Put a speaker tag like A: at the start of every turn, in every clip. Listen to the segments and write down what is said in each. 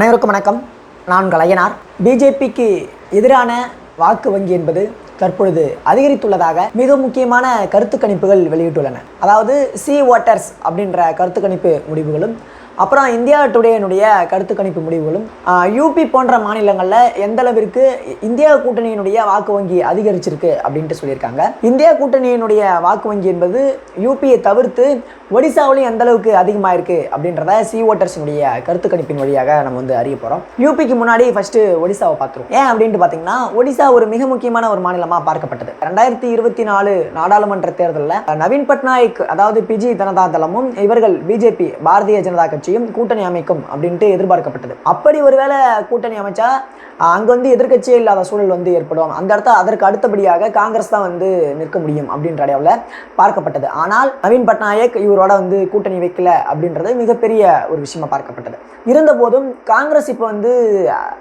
A: அனைவருக்கும் வணக்கம். நான் கலையனார் பிஜேபிக்கு எதிரான வாக்கு வங்கி என்பது தற்பொழுது அதிகரித்துள்ளதாக மிக முக்கியமான கருத்து கணிப்புகள் வெளியிட்டுள்ளன. அதாவது சி வாட்டர்ஸ் அப்படின்ற கருத்து கணிப்பு முடிவுகளும் அப்புறம் இந்தியா டுடேனுடைய கருத்து கணிப்பு முடிவுகளும் யூபி போன்ற மாநிலங்களில் எந்த அளவிற்கு இந்தியா கூட்டணியினுடைய வாக்கு வங்கி அதிகரிச்சிருக்கு அப்படின்ட்டு சொல்லியிருக்காங்க. இந்தியா கூட்டணியினுடைய வாக்கு வங்கி என்பது யூபியை தவிர்த்து ஒடிசாவிலையும் எந்த அளவுக்கு அதிகமாக இருக்குது அப்படின்றத சி ஓட்டர்ஸினுடைய கருத்து கணிப்பின் வழியாக நம்ம வந்து அறிய போகிறோம் யூபிக்கு முன்னாடி ஃபர்ஸ்ட் ஒடிசாவை பார்த்துருவோம். ஏன் அப்படின்ட்டு பார்த்தீங்கன்னா ஒடிசா ஒரு மிக முக்கியமான ஒரு மாநிலமாக பார்க்கப்பட்டது. ரெண்டாயிரத்தி இருபத்தி நாலு நாடாளுமன்ற தேர்தலில் நவீன் பட்நாயக் அதாவது பிஜி ஜனதா தளமும் இவர்கள் பிஜேபி பாரதிய ஜனதா கட்சி கட்சியும் கூட்டணி அமைக்கும் அப்படின்ட்டு எதிர்பார்க்கப்பட்டது. அப்படி ஒருவேளை கூட்டணி அமைச்சா அங்கே வந்து எதிர்க்கட்சியே இல்லாத சூழல் வந்து ஏற்படும். அந்த இடத்த அதற்கு அடுத்தபடியாக காங்கிரஸ் தான் வந்து நிற்க முடியும் அப்படின்ற அளவில் பார்க்கப்பட்டது. ஆனால் நவீன் பட்நாயக் இவரோட வந்து கூட்டணி வைக்கல அப்படின்றது மிகப்பெரிய ஒரு விஷயமா பார்க்கப்பட்டது. இருந்த போதும் காங்கிரஸ் இப்போ வந்து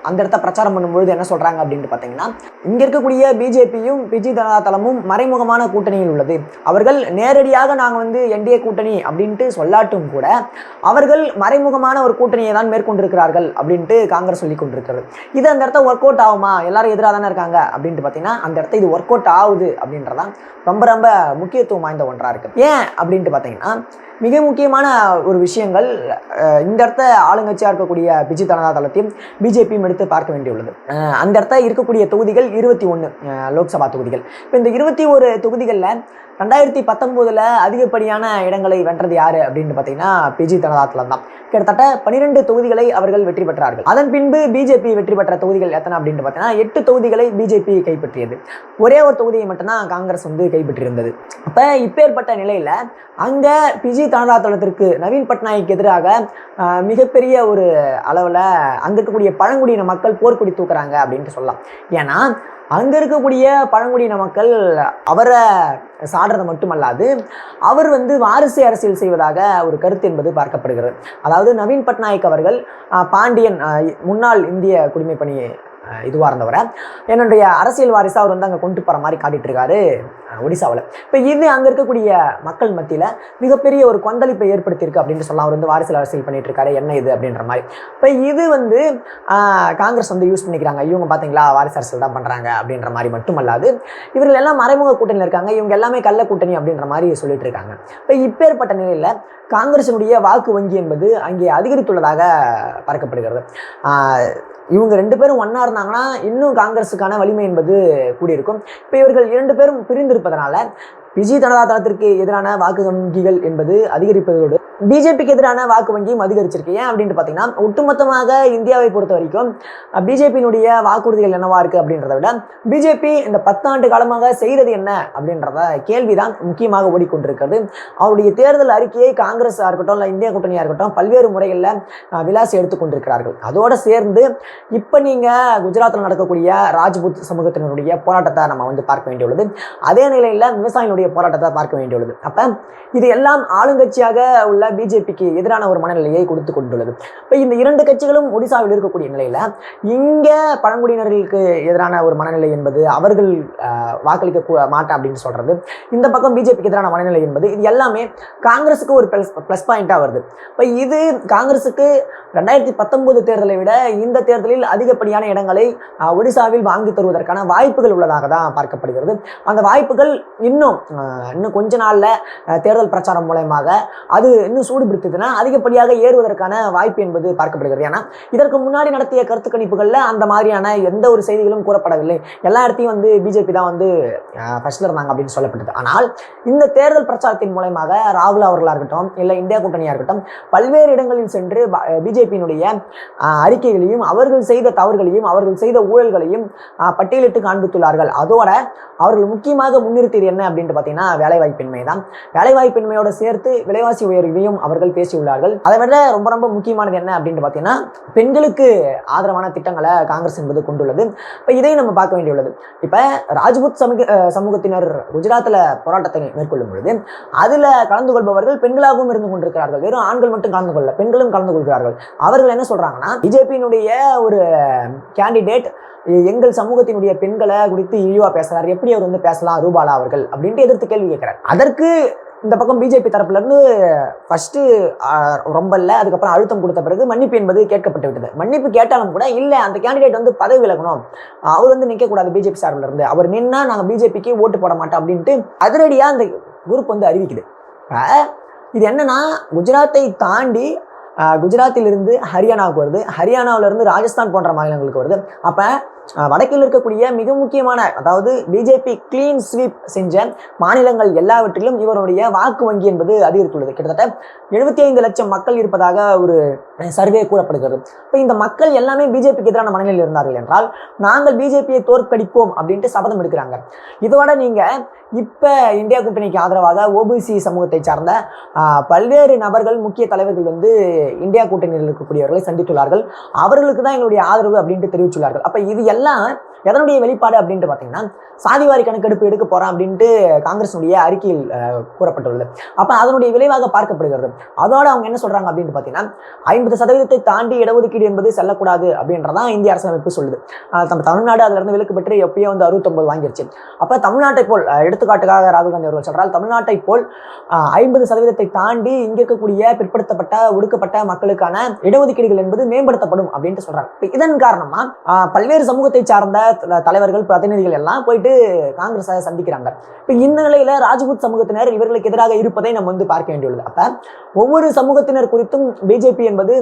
A: அந்த இடத்த பிரச்சாரம் பண்ணும்பொழுது என்ன சொல்கிறாங்க அப்படின்ட்டு பார்த்தீங்கன்னா இங்கே இருக்கக்கூடிய பிஜேபியும் பிஜி ஜனதா தளமும் மறைமுகமான கூட்டணியில் உள்ளது. அவர்கள் நேரடியாக நாங்கள் வந்து என்டிஏ கூட்டணி அப்படின்ட்டு சொல்லாட்டும் கூட அவர்கள் மறைமுகமான ஒரு கூட்டணியை தான் மேற்கொண்டிருக்கிறார்கள் அப்படின்ட்டு காங்கிரஸ் சொல்லி கொண்டிருக்கிறது. இது அந்த இடத்த ஒர்க் அவுட் ஆகுமா? எல்லாரும் எதிராக தானே இருக்காங்க? அப்படின்ட்டு பார்த்தீங்கன்னா அந்த இடத்த இது ஒர்க் அவுட் ஆகுது அப்படின்றதான் ரொம்ப ரொம்ப முக்கியத்துவம் வாய்ந்த ஒன்றா இருக்கு. ஏன்? அப்படின்ட்டு பார்த்தீங்கன்னா மிக முக்கியமான ஒரு விஷயங்கள் இந்த இடத்த ஆளுங்கட்சியாக இருக்கக்கூடிய பிஜு ஜனதா தளத்தையும் பிஜேபியும் எடுத்து பார்க்க வேண்டியுள்ளது. அந்த இடத்த இருக்கக்கூடிய தொகுதிகள் இருபத்தி ஒன்று லோக்சபா தொகுதிகள். இப்போ இந்த இருபத்தி ஒரு தொகுதிகளில் ரெண்டாயிரத்தி பத்தொம்போதில் அதிகப்படியான இடங்களை வென்றது யாரு அப்படின்னு பார்த்தீங்கன்னா பிஜி ஜனதா தளம் தான். கிட்டத்தட்ட பன்னிரெண்டு தொகுதிகளை அவர்கள் வெற்றி பெற்றார்கள். அதன் பின்பு பிஜேபி வெற்றி பெற்ற தொகுதிகள் எத்தனை அப்படின்னு பார்த்தீங்கன்னா எட்டு தொகுதிகளை பிஜேபி கைப்பற்றியது. ஒரே ஒரு தொகுதியை மட்டும்தான் காங்கிரஸ் வந்து கைப்பற்றியிருந்தது. அப்போ இப்பேற்பட்ட நிலையில் அங்கே பிஜி ஜனதா தளத்திற்கு நவீன் பட்நாயக் எதிராக மிகப்பெரிய ஒரு அளவில் அங்கே இருக்கக்கூடிய பழங்குடியின மக்கள் போர்க்கொடி தூக்குறாங்க அப்படின்ட்டு சொல்லலாம். ஏன்னா அங்கே இருக்கக்கூடிய பழங்குடியின மக்கள் அவரை சாடுறது மட்டுமல்லாது அவர் வந்து வாரிசு அரசியல் செய்வதாக ஒரு கருத்து என்பது பார்க்கப்படுகிறது. அதாவது நவீன் பட்நாயக் அவர்கள் பாண்டியன் முன்னாள் இந்திய குடிமைப்பணி இதுவாக இருந்தவரை. என்னுடைய அரசியல் வாரிசு அவர் வந்து அங்கே கொண்டு போகிற மாதிரி காட்டிகிட்டு இருக்காரு ஒடிசாவில். இப்போ இது அங்கே இருக்கக்கூடிய மக்கள் மத்தியில் மிகப்பெரிய ஒரு கொந்தளிப்பை ஏற்படுத்தியிருக்கு அப்படின்னு சொல்லலாம். அவர் வந்து வாரிசில் அரசியல் பண்ணிட்டு இருக்காரு என்ன இது அப்படின்ற மாதிரி. இப்போ இது வந்து காங்கிரஸ் வந்து யூஸ் பண்ணிக்கிறாங்க. இவங்க பார்த்தீங்களா வாரிசு அரசியல் தான் பண்ணுறாங்க அப்படின்ற மாதிரி மட்டுமல்லாது இவர்கள் எல்லாம் மறைமுக கூட்டணியில் இருக்காங்க. இவங்க எல்லாமே கள்ள கூட்டணி அப்படின்ற மாதிரி சொல்லிட்டு இருக்காங்க. இப்போ இப்பேற்பட்ட நிலையில் காங்கிரசினுடைய வாக்கு வங்கி என்பது அங்கே அதிகரித்துள்ளதாக பறக்கப்படுகிறது இவங்க ரெண்டு பேரும் ஒன்றா இருந்தாங்கன்னா இன்னும் காங்கிரஸுக்கான வலிமை என்பது கூடியிருக்கும். இப்போ இவர்கள் இரண்டு பேரும் பிரிந்திருப்பதனால பிஜி ஜனதா தளத்திற்கு எதிரான வாக்கு வங்கிகள் என்பது அதிகரிப்பதோடு பிஜேபிக்கு எதிரான வாக்கு வங்கியும் அதிகரிச்சிருக்கு. ஏன் அப்படின்ட்டு பார்த்தீங்கன்னா ஒட்டுமொத்தமாக இந்தியாவை பொறுத்த வரைக்கும் பிஜேபியினுடைய வாக்குறுதிகள் என்னவா இருக்குது அப்படின்றத விட பிஜேபி இந்த பத்தாண்டு காலமாக செய்தது என்ன அப்படின்றத கேள்விதான் முக்கியமாக ஓடிக்கொண்டிருக்கிறது. அவருடைய தேர்தல் அறிக்கையை காங்கிரஸாக இருக்கட்டும் இல்லை இந்தியா கூட்டணியாக இருக்கட்டும் பல்வேறு முறைகளில் அஹ், விலாசி எடுத்துக்கொண்டிருக்கிறார்கள் அதோடு சேர்ந்து இப்போ நீங்கள் குஜராத்தில் நடக்கக்கூடிய ராஜ்புத் சமூகத்தினருடைய போராட்டத்தை நம்ம வந்து பார்க்க வேண்டியுள்ளது. அதே நிலையில் விவசாயிகளுடைய போராட்டத்தை பார்க்க வேண்டியுள்ளது. அப்போ இது எல்லாம் ஆளுங்கட்சியாக உள்ள பிஜேபிக்கு எதிரான ஒரு மனநிலையை கொடுத்து கொண்டுள்ளது. இப்போ இந்த இரண்டு கட்சிகளும் ஒடிசாவில் இருக்கக்கூடிய நிலையில் இங்கே பழங்குடியினர்களுக்கு எதிரான ஒரு மனநிலை என்பது அவர்கள் வாக்களிக்க மாட்டேன் அப்படின்னு சொல்றது. இந்த பக்கம் பிஜேபிக்கு எதிரான மனநிலை என்பது இது எல்லாமே காங்கிரஸுக்கு ஒரு ப்ளஸ் ப்ளஸ் பாயிண்டாக வருது. இப்போ இது காங்கிரஸுக்கு ரெண்டாயிரத்தி பத்தொன்பது தேர்தலை விட இந்த தேர்தலில் அதிகப்படியான இடங்களை ஒடிசாவில் வாங்கி தருவதற்கான வாய்ப்புகள் உள்ளதாக தான் பார்க்கப்படுகிறது. அந்த வாய்ப்புகள் இன்னும் இன்னும் கொஞ்ச நாளில் தேர்தல் பிரச்சாரம் மூலயமாக அது இன்னும் சூடு பிடித்ததுன்னா அதிகப்படியாக ஏறுவதற்கான வாய்ப்பு என்பது பார்க்கப்படுகிறது. ஏன்னா இதற்கு முன்னாடி நடத்திய கருத்து கணிப்புகளில் அந்த மாதிரியான எந்த ஒரு செய்திகளும் கூறப்படவில்லை. எல்லா இடத்தையும் வந்து பிஜேபி தான் வந்து ஃபர்ஸ்ட்ல இருந்தாங்க அப்படின்னு சொல்லப்பட்டது. ஆனால் இந்த தேர்தல் பிரச்சாரத்தின் மூலயமாக ராகுல் அவர்களாக இருக்கட்டும் இல்லை இந்தியா கூட்டணியாக இருக்கட்டும் பல்வேறு இடங்களில் சென்று பிஜேபியினுடைய அறிக்கைகளையும் அவர்கள் செய்த தவறுகளையும் அவர்கள் செய்த ஊழல்களையும் பட்டியலிட்டு காண்பித்துள்ளார்கள். அதோட அவர்கள் முக்கியமாக முன்னிறுத்தியது என்ன அப்படின்ட்டு பார்த்தீங்கன்னா வேலைவாய்ப்பின்மை தான் வேலைவாய்ப்பின்மையோட சேர்த்து விலைவாசி உயர்வையும் அவர்கள் பேசியுள்ளார்கள். அதை விட ரொம்ப ரொம்ப முக்கியமானது என்ன அப்படின்னு பார்த்தீங்கன்னா பெண்களுக்கு ஆதரவான திட்டங்களை காங்கிரஸ் என்பது கொண்டுள்ளது. இப்போ இதையும் நம்ம பார்க்க வேண்டியுள்ளது. இப்போ ராஜ்புத் சமூக சமூகத்தினர் குஜராத்தில் போராட்டத்தை மேற்கொள்ளும் பொழுது அதில் கலந்து கொள்பவர்கள் பெண்களாகவும் இருந்து கொண்டிருக்கிறார்கள். வெறும் ஆண்கள் மட்டும் கலந்து கொள்ள பெண்களும் கலந்து கொள்கிறார்கள். அவர்கள் என்ன சொல்கிறாங்கன்னா பிஜேபியினுடைய ஒரு கேண்டிடேட் எங்கள் சமூகத்தினுடைய பெண்களை குறித்து இழிவா பேசுறாரு. எப்படி அவர் வந்து பேசலாம்? ரூபாலா அவர்கள் அப்படின்ட்டு எதிர்த்து கேள்வி கேட்கிறார். அதற்கு இந்த பக்கம் பிஜேபி தரப்புலேருந்து ஃபஸ்ட்டு ரொம்ப இல்லை அதுக்கப்புறம் அழுத்தம் கொடுத்த பிறகு மன்னிப்பு என்பது கேட்கப்பட்டு விட்டது. மன்னிப்பு கேட்டாலும் கூட இல்லை அந்த கேண்டிடேட் வந்து பதவி விலகணும். அவர் வந்து நிற்கக்கூடாது பிஜேபி சார்பில் இருந்து அவர் நின்னா நாங்கள் பிஜேபிக்கு ஓட்டு போட மாட்டோம் அப்படின்ட்டு அதிரடியாக அந்த குரூப் வந்து அறிவிக்குது. இது என்னன்னா குஜராத்தை தாண்டி குஜராத்திலிருந்து ஹரியானாவுக்கு வருது. ஹரியானாவிலிருந்து ராஜஸ்தான் போன்ற மாநிலங்களுக்கு வருது. அப்போ வடக்கில் இருக்கக்கூடிய மிக முக்கியமான அதாவது பிஜேபி கிளீன் ஸ்வீப் செஞ்ச மாநிலங்கள் எல்லாவற்றிலும் இவருடைய வாக்கு வங்கி என்பது அதிகரித்துள்ளது. கிட்டத்தட்ட எழுபத்தி ஐந்து லட்சம் மக்கள் இருப்பதாக ஒரு சர்வே கூறப்படுகிறது. இப்போ இந்த மக்கள் எல்லாமே பிஜேபிக்கு எதிரான மனநிலையில் இருந்தார்கள் என்றால் நாங்கள் பிஜேபியை தோற்கடிப்போம் அப்படின்ட்டு சபதம் எடுக்கிறாங்க. இதோட நீங்கள் இப்போ இந்தியா கூட்டணிக்கு ஆதரவாக ஓபிசி சமூகத்தை சார்ந்த பல்வேறு நபர்கள் முக்கிய தலைவர்கள் வந்து இந்தியா கூட்டணியில் இருக்கக்கூடியவர்களை சந்தித்துள்ளார்கள். அவர்களுக்கு தான் எங்களுடைய ஆதரவு அப்படின்ட்டு தெரிவித்துள்ளார்கள். அப்போ இது எல்லாம் எதனுடைய வெளிப்பாடு அப்படின்ட்டு பார்த்தீங்கன்னா சாதிவாரி கணக்கெடுப்பு எடுக்க போகிறோம் அப்படின்ட்டு காங்கிரஸுடைய அறிக்கையில் கூறப்பட்டுள்ளது. அப்போ அதனுடைய விளைவாக பார்க்கப்படுகிறது. அதோட அவங்க என்ன சொல்கிறாங்க அப்படின்ட்டு பார்த்தீங்கன்னா ஐம்பது சதவீதத்தை தாண்டி இடஒதுக்கீடு என்பது செல்லக்கூடாது அப்படின்றதான் இந்திய அரசமைப்பு சொல்லுது. நம்ம தமிழ்நாடு அதிலிருந்து விலக்கு பெற்று எப்பயோ வந்து அறுபத்தொம்பது வாங்கிருச்சு. அப்போ தமிழ்நாட்டை போல் எடுத்துக்காட்டுக்காக ராகுல் காந்தி அவர்கள் சொல்றால் தமிழ்நாட்டை போல் ஐம்பது சதவீதத்தை தாண்டி இங்கே இருக்கக்கூடிய பிற்படுத்தப்பட்ட ஒடுக்கப்பட்ட மக்களுக்கான இடஒதுக்கீடுகள் என்பது மேம்படுத்தப்படும் அப்படின்ட்டு சொல்றாங்க இப்போ இதன் காரணமா பல்வேறு சமூகத்தை சார்ந்த தலைவர்கள் பிரதிநிதிகள் எல்லாம் போயிட்டு காங்கிரஸை சந்திக்கிறாங்க. இப்போ இந்த நிலையில ராஜ்புத் சமூகத்தினர் இவர்களுக்கு எதிராக இருப்பதை நம்ம வந்து பார்க்க வேண்டியுள்ளது. அப்ப ஒவ்வொரு சமூகத்தினர் குறித்தும் பிஜேபி என்பது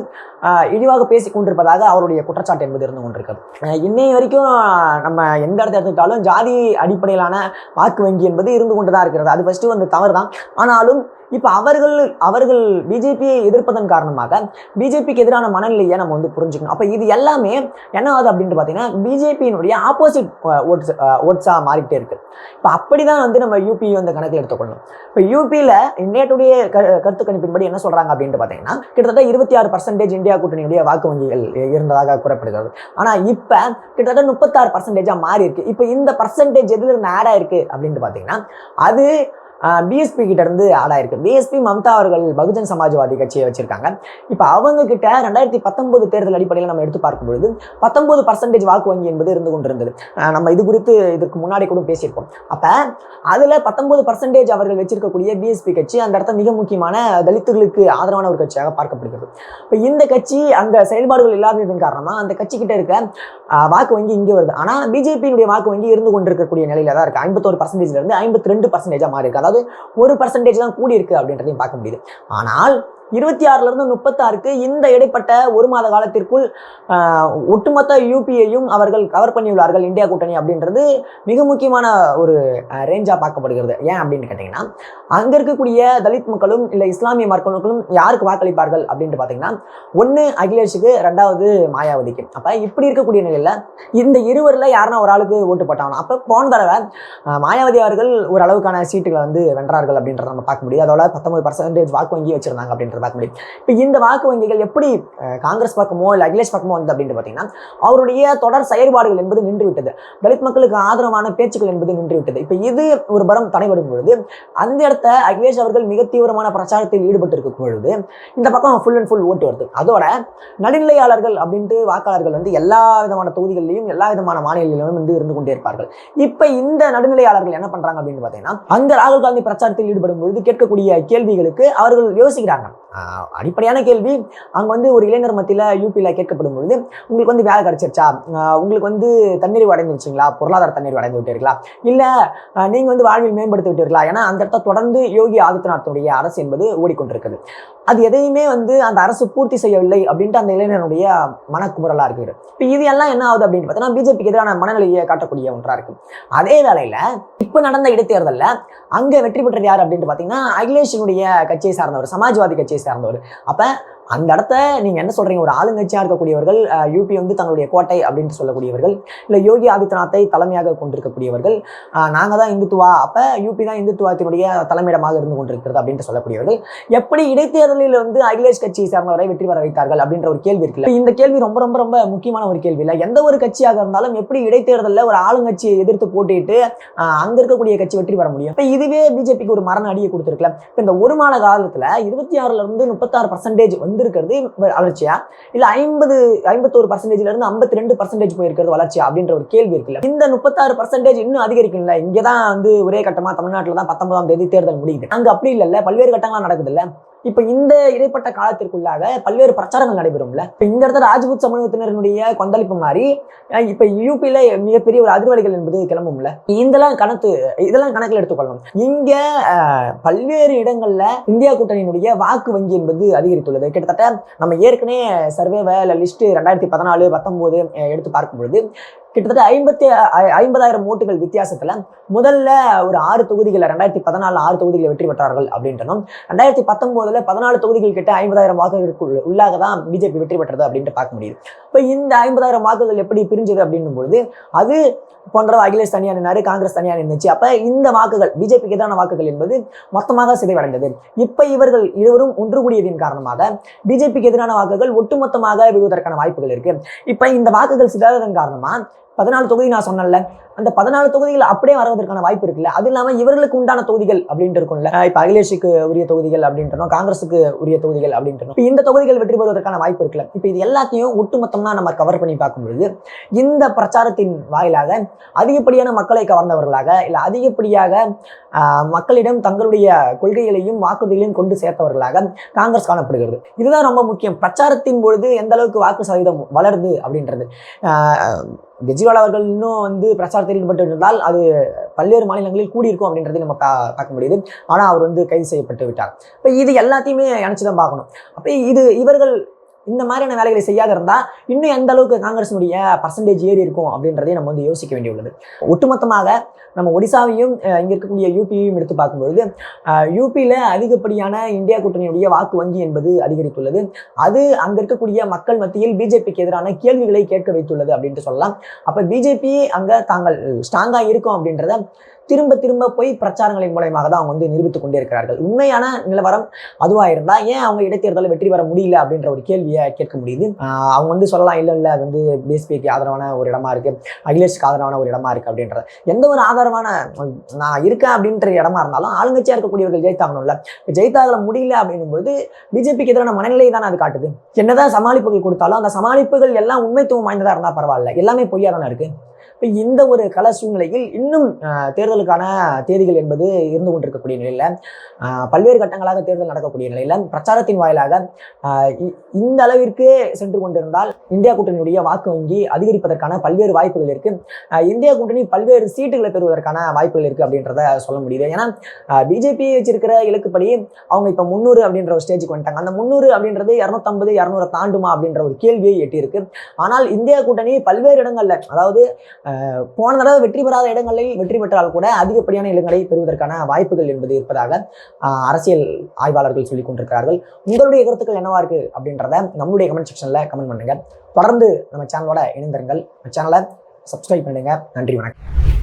A: இழிவாக பேசி கொண்டிருப்பதாக அவருடைய குற்றச்சாட்டு என்பது இருந்து கொண்டிருக்கிறது. இன்னை வரைக்கும் நம்ம எந்த இடத்த எடுத்துக்கிட்டாலும் ஜாதி அடிப்படையிலான வாக்கு வங்கி என்பது இருந்து கொண்டு தான் இருக்கிறது. அது ஃபஸ்ட்டு வந்து தவறு தான் ஆனாலும் இப்போ அவர்கள் அவர்கள் பிஜேபியை எதிர்ப்பதன் காரணமாக பிஜேபிக்கு எதிரான மனநிலையை நம்ம வந்து புரிஞ்சுக்கணும். அப்போ இது எல்லாமே என்ன ஆகுது அப்படின்ட்டு பார்த்தீங்கன்னா பிஜேபியினுடைய ஆப்போசிட் ஓட்ஸ் ஓட்ஸாக மாறிக்கிட்டே இருக்குது இப்போ அப்படி தான் வந்து நம்ம யூபி வந்து கணக்கில் எடுத்துக்கொள்ளணும். இப்போ யூபியில் நேட்டுடைய க கருத்து கணிப்பின்படி என்ன சொல்கிறாங்க அப்படின்ட்டு பார்த்தீங்கன்னா கிட்டத்தட்ட இருபத்தி ஆறு பர்சன்டேஜ் இந்தியா கூட்டணியுடைய வாக்கு வங்கிகள் இருந்ததாக கூறப்படுகிறது. ஆனால் இப்போ கிட்டத்தட்ட முப்பத்தாறு பர்சன்டேஜாக மாறி இருக்கு இப்போ இந்த பர்சன்டேஜ் எதில் இருந்து ஆட் ஆயிருக்கு அப்படின்ட்டு பார்த்தீங்கன்னா அது பிஎஸ்பி கிட்ட இருந்து ஆடாயிருக்கு பிஎஸ்பி மம்தா அவர்கள் பகுஜன் சமாஜ்வாதி கட்சியை வச்சிருக்காங்க. இப்போ அவங்க கிட்ட ரெண்டாயிரத்தி பத்தொன்பது தேர்தல் அடிப்படையில் நம்ம எடுத்து பார்க்கும் பொழுது பத்தொன்பது பர்சன்டேஜ் வாக்கு வங்கி என்பது இருந்து கொண்டிருந்தது. நம்ம இது குறித்து இதற்கு முன்னாடி கூட பேசியிருப்போம். அப்போ அதில் பத்தொன்பது பர்சன்டேஜ் அவர்கள் வச்சிருக்கக்கூடிய பிஎஸ்பி கட்சி அந்த இடத்த மிக முக்கியமான தலித்துகளுக்கு ஆதரவான ஒரு கட்சியாக பார்க்கப்படுகிறது. இப்போ இந்த கட்சி அங்கே செயல்பாடுகள் இல்லாததன் காரணமாக அந்த கட்சி கிட்ட இருக்க வாக்கு வங்கி இங்கே வருது. ஆனால் பிஜேபியினுடைய வாக்கு வங்கி இருந்து கொண்டிருக்கக்கூடிய நிலையில தான் இருக்கு. ஐம்பத்தோரு பர்சன்டேஜ்லேருந்து ஐம்பத்தி ரெண்டு பர்சன்டேஜாக மாறி இருக்கு அதாவது ஒரு பர்சன்டேஜ் தான் கூடி இருக்கு அப்படின்றதையும் பார்க்க முடியுது. ஆனால் இருபத்தி ஆறுல இருந்து முப்பத்தாறுக்கு இந்த இடைப்பட்ட ஒரு மாத காலத்திற்குள் ஒட்டுமொத்த யூபியையும் அவர்கள் கவர் பண்ணியுள்ளார்கள் இந்தியா கூட்டணி அப்படின்றது மிக முக்கியமான ஒரு ரேஞ்சாக பார்க்கப்படுகிறது. ஏன் அப்படின்னு கேட்டிங்கன்னா அங்கே இருக்கக்கூடிய தலித் மக்களும் இல்லை இஸ்லாமிய மக்களும் யாருக்கு வாக்களிப்பார்கள் அப்படின்ட்டு பார்த்தீங்கன்னா ஒன்று அகிலேஷுக்கு ரெண்டாவது மாயாவதிக்கு. அப்போ இப்படி இருக்கக்கூடிய நிலையில் இந்த இருவரில் யாருன்னா ஒரு ஆளுக்கு ஓட்டு போட்டாங்க அப்போ போன தடவை மாயாவதி அவர்கள் ஓரளவுக்கான சீட்டுகளை வந்து வென்றார்கள் அப்படின்றத நம்ம பார்க்க முடியும் அதோட பத்தொன்பது பர்சன்டேஜ் வாக்கு வங்கி வச்சிருந்தாங்க அப்படின்ற அப்படின்ற பார்க்க முடியும். இப்போ இந்த வாக்கு வங்கிகள் எப்படி காங்கிரஸ் பக்கமோ இல்லை அகிலேஷ் பக்கமோ வந்து அப்படின்ட்டு பார்த்தீங்கன்னா அவருடைய தொடர் செயல்பாடுகள் என்பது நின்றுவிட்டது. தலித் மக்களுக்கு ஆதரவான பேச்சுக்கள் என்பது நின்றுவிட்டது. இப்போ இது ஒரு பரம் தடைபடும் பொழுது அந்த இடத்த அகிலேஷ் அவர்கள் மிக தீவிரமான பிரச்சாரத்தில் ஈடுபட்டு இருக்கும் பொழுது இந்த பக்கம் ஃபுல் அண்ட் ஃபுல் ஓட்டு வருது. அதோட நடுநிலையாளர்கள் அப்படின்ட்டு வாக்காளர்கள் வந்து எல்லா விதமான தொகுதிகளிலையும் எல்லா விதமான மாநிலங்களிலும் வந்து இருந்து கொண்டே இருப்பார்கள். இப்போ இந்த நடுநிலையாளர்கள் என்ன பண்றாங்க அப்படின்னு பார்த்தீங்கன்னா அந்த ராகுல் காந்தி பிரச்சாரத்தில் ஈடுபடும் பொழுது கேட்கக்கூடிய கேள்விகளுக்கு அவர்கள் யோசிக்கிறாங்க. அடிப்படையான கேள்வி. அங்கே வந்து ஒரு இளைஞர் மத்தியில் யூபியில் கேட்கப்படும் பொழுது உங்களுக்கு வந்து வேலை கிடைச்சிருச்சா? உங்களுக்கு வந்து தண்ணீர் அடைந்துருச்சிங்களா பொருளாதார தண்ணீர் அடைந்து விட்டீர்களா இல்லை நீங்கள் வந்து வாழ்வில் மேம்படுத்தி விட்டீர்களா ஏன்னா அந்த இடத்த தொடர்ந்து யோகி ஆதித்யநாத்துடைய அரசு என்பது ஓடிக்கொண்டிருக்குது. அது எதையுமே வந்து அந்த அரசு பூர்த்தி செய்யவில்லை அப்படின்ட்டு அந்த இளைஞனுடைய மனக்குமுறலாக இருக்குது. இப்போ இது எல்லாம் என்ன ஆகுது அப்படின்னு பார்த்தோன்னா பிஜேபிக்கு எதிரான மனநிலையை காட்டக்கூடிய ஒன்றாக இருக்கு. அதே வேளையில் இப்போ நடந்த இடைத்தேர்தலில் அங்கே வெற்றி பெற்றது யார் அப்படின்ட்டு பார்த்தீங்கன்னா அகிலேஷினுடைய கட்சியை சார்ந்தவர் சமாஜ்வாதி கட்சியை சார்ந்தவர். அப்போ அந்த இடத்த நீங்கள் என்ன சொல்கிறீங்க ஒரு ஆளுங்கட்சியாக இருக்கக்கூடியவர்கள் யூபி வந்து தங்களுடைய கோட்டை அப்படின்னு சொல்லக்கூடியவர்கள் இல்லை யோகி ஆதித்யநாத்தை தலைமையாக கொண்டிருக்கக்கூடியவர்கள் நாங்கள் தான் இந்துத்துவா அப்போ யூபி தான் இந்துத்துவத்தினுடைய தலைமையிடமாக இருந்து கொண்டிருக்கிறது அப்படின்ட்டு சொல்லக்கூடியவர்கள் எப்படி இடைத்தேர்தலில் வந்து அகிலேஷ் கட்சி சார்ந்தவரை வெற்றி பெற வைத்தார்கள் அப்படின்ற ஒரு கேள்வி இருக்குல்ல? இந்த கேள்வி ரொம்ப ரொம்ப ரொம்ப முக்கியமான ஒரு கேள்வி இல்லை. எந்த ஒரு கட்சியாக இருந்தாலும் எப்படி இடைத்தேர்தலில் ஒரு ஆளுங்கட்சியை எதிர்த்து போட்டிட்டு அங்கே அங்க இருக்கக்கூடிய கட்சி வெற்றி பெற முடியும்? இப்போ இதுவே பிஜேபிக்கு ஒரு மரண அடியை கொடுத்துருக்கல இப்போ இந்த ஒரு மாத காலத்தில் இருபத்தி ஆறுல இருந்து முப்பத்தாறு பர்சன்டேஜ் வந்து வந்திருக்கிறது வளர்ச்சியா? இல்ல ஐம்பது ஐம்பத்தோரு பர்சன்டேஜ்ல இருந்து ஐம்பத்தி ரெண்டு பர்சன்டேஜ் போயிருக்கிறது வளர்ச்சியா அப்படின்ற ஒரு கேள்வி இருக்குல்ல. இந்த முப்பத்தாறு பர்சன்டேஜ் இன்னும் அதிகரிக்கும்ல. இங்கதான் வந்து ஒரே கட்டமா தமிழ்நாட்டில் தான் பத்தொன்பதாம் தேதி தேர்தல் முடியுது. அங்க அப்படி இல்ல பல்வேறு கட்டங்களா நடக்குது இல்ல இப்ப இந்த இடைப்பட்ட காலத்திற்குள்ளாக பல்வேறு பிரச்சாரங்கள் நடைபெறும்ல. இப்ப இந்த இடத்துல ராஜ்புத் சமூகத்தினருடைய கொந்தளிப்பு மாதிரி இப்ப யூபியில மிகப்பெரிய ஒரு அதிர்வலைகள் என்பது கிளம்பும்ல. இதெல்லாம் கணக்கு இதெல்லாம் கணக்கில் எடுத்துக்கொள்ளணும். இங்க பல்வேறு இடங்கள்ல இந்தியா கூட்டணியினுடைய வாக்கு வங்கி என்பது அதிகரித்துள்ளது. கிட்டத்தட்ட நம்ம ஏற்கனவே சர்வேவை லிஸ்ட் ரெண்டாயிரத்தி பதினாலு பத்தொன்பது எடுத்து பார்க்கும் பொழுது கிட்டத்தட்ட ஐம்பத்தி ஐம்பதாயிரம் ஓட்டுகள் வித்தியாசத்துல முதல்ல ஒரு ஆறு தொகுதிகளில் ரெண்டாயிரத்தி பதினாலு ஆறு தொகுதிகளை வெற்றி பெற்றார்கள் அப்படின்றனும் ரெண்டாயிரத்தி பத்தொன்பதுல பதினாலு தொகுதிகள் கிட்ட ஐம்பதாயிரம் வாக்குகளுக்கு உள்ளாக தான் பிஜேபி வெற்றி பெற்றது அப்படின்ட்டு பார்க்க முடியுது. இப்போ இந்த ஐம்பதாயிரம் வாக்குகள் எப்படி பிரிஞ்சது அப்படின்னும் பொழுது அது போன்ற அகிலேஷ் தனியாக நின்னாரு காங்கிரஸ் தனியாக நின்றுச்சு அப்ப இந்த வாக்குகள் பிஜேபிக்கு எதிரான வாக்குகள் என்பது மொத்தமாக சிதைவடைந்தது. இப்ப இவர்கள் இருவரும் ஒன்று கூடியதின் காரணமாக பிஜேபிக்கு எதிரான வாக்குகள் ஒட்டுமொத்தமாக விழுவதற்கான வாய்ப்புகள் இருக்கு. இப்ப இந்த வாக்குகள் சிதாததன் காரணமா பதினாலு தொகுதி நான் சொன்னேன்ல அந்த பதினாலு தொகுதிகள் அப்படியே வருவதற்கான வாய்ப்பு இருக்குல்ல? அது இல்லாமல் இவர்களுக்கு உண்டான தொகுதிகள் அப்படின்ட்டு இருக்கும்ல? இப்போ இப்ப அகிலேஷுக்கு உரிய தொகுதிகள் அப்படின்றனும் காங்கிரஸுக்கு உரிய தொகுதிகள் அப்படின்றனும் இப்ப இந்த தொகுதிகள் வெற்றி பெறுவதற்கான வாய்ப்பு இருக்குல்ல? இப்ப இது எல்லாத்தையும் ஒட்டுமொத்தமாக நம்ம கவர் பண்ணி பார்க்கும்பொழுது இந்த பிரச்சாரத்தின் வாயிலாக அதிகப்படியான மக்களை கவர்ந்தவர்களாக இல்ல அதிகப்படியாக மக்களிடம் தங்களுடைய கொள்கைகளையும் வாக்குறுதிகளையும் கொண்டு சேர்த்தவர்களாக காங்கிரஸ் காணப்படுகிறது. இதுதான் ரொம்ப முக்கியம். பிரச்சாரத்தின் பொழுது எந்த அளவுக்கு வாக்கு சதவீதம் வளருது அப்படின்றது. கெஜ்ரிவால் அவர்கள் இன்னும் வந்து பிரச்சாரத்தில் ஈடுபட்டு இருந்தால் அது பல்வேறு மாநிலங்களில் கூடியிருக்கும் அப்படின்றதை நம்ம பா பார்க்க முடியுது. ஆனால் அவர் வந்து கைது செய்யப்பட்டு விட்டார். இப்போ இது எல்லாத்தையுமே நினச்சி தான் பார்க்கணும். அப்போ இது இவர்கள் இந்த மாதிரியான வேலைகளை செய்யாத இருந்தால் இன்னும் எந்த அளவுக்கு காங்கிரஸினுடைய பர்சன்டேஜ் ஏறி இருக்கும் அப்படின்றதையும் நம்ம வந்து யோசிக்க வேண்டியுள்ளது. ஒட்டுமொத்தமாக நம்ம ஒடிசாவையும் இங்கே இருக்கக்கூடிய யூபியையும் எடுத்து பார்க்கும்பொழுது யூபியில் அதிகப்படியான இந்தியா கூட்டணியுடைய வாக்கு வங்கி என்பது அதிகரித்துள்ளது. அது அங்கே இருக்கக்கூடிய மக்கள் மத்தியில் பிஜேபிக்கு எதிரான கேள்விகளை கேட்க வைத்துள்ளது அப்படின்ட்டு சொல்லலாம். அப்போ பிஜேபி அங்கே தாங்கள் ஸ்ட்ராங்காக இருக்கும் அப்படின்றத திரும்ப திரும்ப போய் பிரச்சாரங்களின் மூலயமாக தான் அவங்க வந்து நிரூபித்துக் கொண்டே இருக்கிறார்கள். உண்மையான நிலவரம் அதுவாக இருந்தால் ஏன் அவங்க இடைத்தேர்தலில் வெற்றி பெற முடியல அப்படின்ற ஒரு கேள்வியை கேட்க முடியுது. அவங்க வந்து சொல்லலாம் இல்லை இல்லை அது வந்து பிஎஸ்பிக்கு ஆதரவான ஒரு இடமா இருக்கு. அகிலேஷுக்கு ஆதரவான ஒரு இடமா இருக்கு அப்படின்றது. எந்த ஒரு ஆதரவான நான் இருக்கேன் அப்படின்ற இடமா இருந்தாலும் ஆளுங்கட்சியாக இருக்கக்கூடியவர்கள் ஜெயித்தாகணும்ல. இப்ப ஜெயித்தாகல முடியல அப்படின்னும்போது பிஜேபிக்கு எதிரான மனநிலை தானே அது காட்டுது. என்னதான் சமாளிப்புகள் கொடுத்தாலும் அந்த சமாளிப்புகள் எல்லாம் உண்மைத்துவம் வாய்ந்ததாக இருந்தால் பரவாயில்ல. எல்லாமே பொய்யா தானே இருக்கு. இப்போ இந்த ஒரு கள சூழ்நிலையில் இன்னும் தேர்தலுக்கான தேதிகள் என்பது இருந்து கொண்டிருக்கக்கூடிய நிலையில் பல்வேறு கட்டங்களாக தேர்தல் நடக்கக்கூடிய நிலையில் பிரச்சாரத்தின் வாயிலாக இ- இந்த அளவிற்கு சென்று கொண்டிருந்தால் இந்தியா கூட்டணியுடைய வாக்கு வங்கி அதிகரிப்பதற்கான பல்வேறு வாய்ப்புகள் இருக்கு. இந்தியா கூட்டணி பல்வேறு சீட்டுகளை பெறுவதற்கான வாய்ப்புகள் இருக்கு அப்படின்றத சொல்ல முடியுது. ஏன்னா பிஜேபி வச்சிருக்கிற இலக்குப்படி அவங்க இப்போ முந்நூறு அப்படின்ற ஒரு ஸ்டேஜுக்கு வந்துட்டாங்க. அந்த முந்நூறு அப்படின்றது இரநூத்தம்பது இரநூறு தாண்டுமா அப்படின்ற ஒரு கேள்வியை எட்டியிருக்கு. ஆனால் இந்தியா கூட்டணி பல்வேறு இடங்களில் அதாவது போன தடவை வெற்றி பெறாத இடங்களில் வெற்றி பெற்றால் கூட அதிகப்படியான இடங்களை பெறுவதற்கான வாய்ப்புகள் என்பது இருப்பதாக அரசியல் ஆய்வாளர்கள் சொல்லிக் கொண்டிருக்கிறார்கள். உங்களுடைய கருத்துக்கள் என்னவா இருக்கு அப்படின்றத நம்மளுடைய கமெண்ட் செக்ஷன்ல கமெண்ட் பண்ணுங்க. தொடர்ந்து நம்ம சேனலோட இணைந்திருங்கள். சேனலை சப்ஸ்கிரைப் பண்ணுங்க நன்றி வணக்கம்.